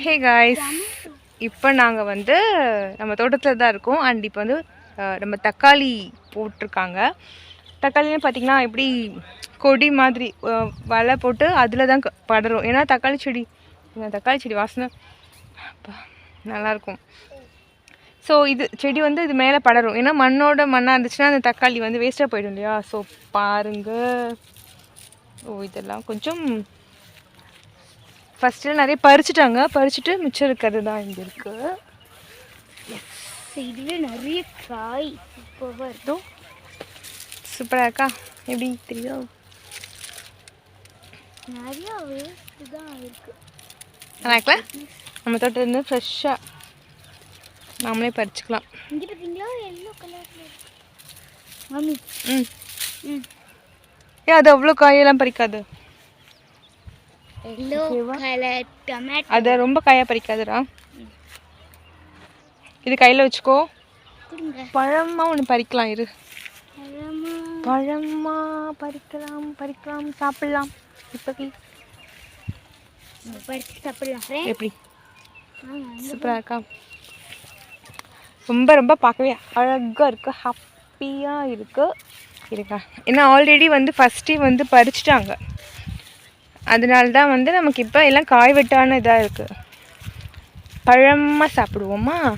Hey guys இப்போ நாங்கள் வந்து நம்ம தோட்டத்தில் தான் இருக்கோம். அண்ட் இப்போ வந்து நம்ம தக்காளி போட்டிருக்காங்க. தக்காளின்னு பார்த்திங்கன்னா எப்படி கொடி மாதிரி வலை போட்டு அதில் தான் க- படரும் ஏன்னா தக்காளி செடி தக்காளி செடி வாசனை நல்லாயிருக்கும் ஸோ இது செடி வந்து இது மேலே படரும் ஏன்னா மண்ணோட மண்ணாக இருந்துச்சுன்னா அந்த தக்காளி வந்து வேஸ்ட்டாக போயிடும் இல்லையா? ஸோ பாருங்கள் ஓ இதெல்லாம் கொஞ்சம் ஃபஸ்ட்டு நிறைய பறிச்சுட்டாங்க. பறிச்சுட்டு மிச்சம் இருக்கிறது தான் இங்கே இருக்குது இதுல நிறைய காய் சூப்பராக இருக்கு இதோ சூப்பராக இருக்கா? எப்படி? தெரியுதோ? நிறைய வேஸ்ட் தான் இருக்கு. நல்லா இருக்குல்ல நம்ம தோட்டம் இருந்து ஃப்ரெஷ்ஷாக நாமளே பறிச்சுக்கலாம். இங்க பார்த்தீங்களா எல்லோ கலர்ல மம்மி ம். ம். ஏன் அது அவ்வளோ காயெல்லாம் பறிக்காது? அதை ரொம்ப காயாக பறிக்காதுடா. இது கையில் வச்சுக்கோ. பழமாக ஒன்று பறிக்கலாம் இரு. பழமா. பறிக்கலாம் பறிக்கலாம் சாப்பிடலாம். இப்போக்கி. சாப்பிடலாம். friend. எப்படி? சூப்பராக இருக்கா? ரொம்ப ரொம்ப பார்க்கவே அழகாக இருக்கு. ஹாப்பியாக இருக்கு. இருக்கா ஏன்னா ஆல்ரெடி வந்து ஃபஸ்ட்டே வந்து பறிச்சிட்டாங்க. அதனால தான் வந்து நமக்கு இப்போ எல்லாம் காய் வெட்டான இதாக இருக்குது பழமாக சாப்பிடுவோமா?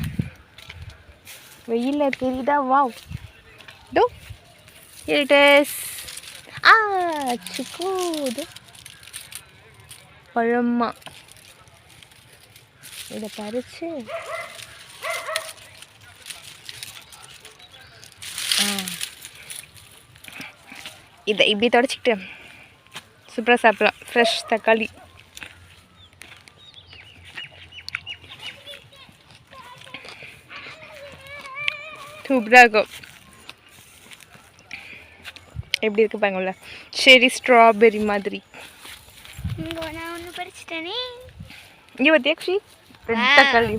வெயிலில் தெரியுதா? வாவ். டோ. இட் இஸ் ஆ சிக்கூது பழமா. இதை பறிச்சு. ஆ. இதை இப்படி தொடச்சிக்கிட்டு. சூப்பராக சாப்பிடலாம் ஃப்ரெஷ் தக்காளி. சூப்பராக இருக்கும். எப்படி இருக்கு பாருங்கள செரி ஸ்ட்ராபெரி மாதிரி. நான் ஒன்று பறிச்சிட்டேனே. இங்கே பார்த்தியா க்ஷி ரெட். தக்காளி.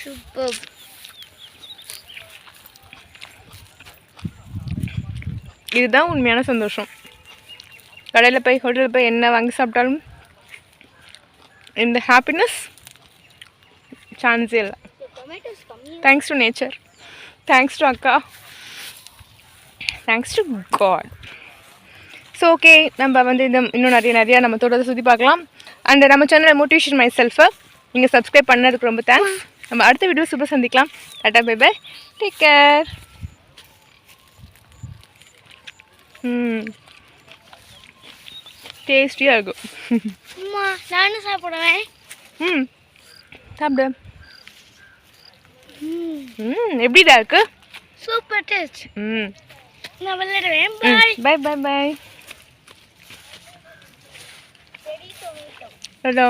சூப்பர். இதுதான் உண்மையான சந்தோஷம். கடையில் போய் ஹோட்டலில் போய் என்ன வாங்கி சாப்பிட்டாலும் இந்த ஹாப்பினஸ் சான்ஸே இல்லை. Thanks to nature thanks to அக்கா. Thanks to god so okay நம்ம வந்து இந்த இன்னும் நிறைய நிறையா நம்ம தோட்டத்தை சுற்றி பார்க்கலாம். அண்ட் நம்ம சேனல் மோட்டிவேஷன் மை செல்ஃபை நீங்கள் சப்ஸ்கிரைப் பண்ணதுக்கு ரொம்ப தேங்க்ஸ் நம்ம அடுத்த வீடியோ சூப்பர் சந்திக்கலாம். Tata bye bye take care hmm டேஸ்டியாக இருக்கும். அம்மா நானும் சாப்பிடுவேன். ம் சாப்பிடு. ம். எப்படிடா இருக்கு? Super taste hmm. நான் விளையாடுவேன். பாய் பை பை பை செடி டொமேட்டோ Hello.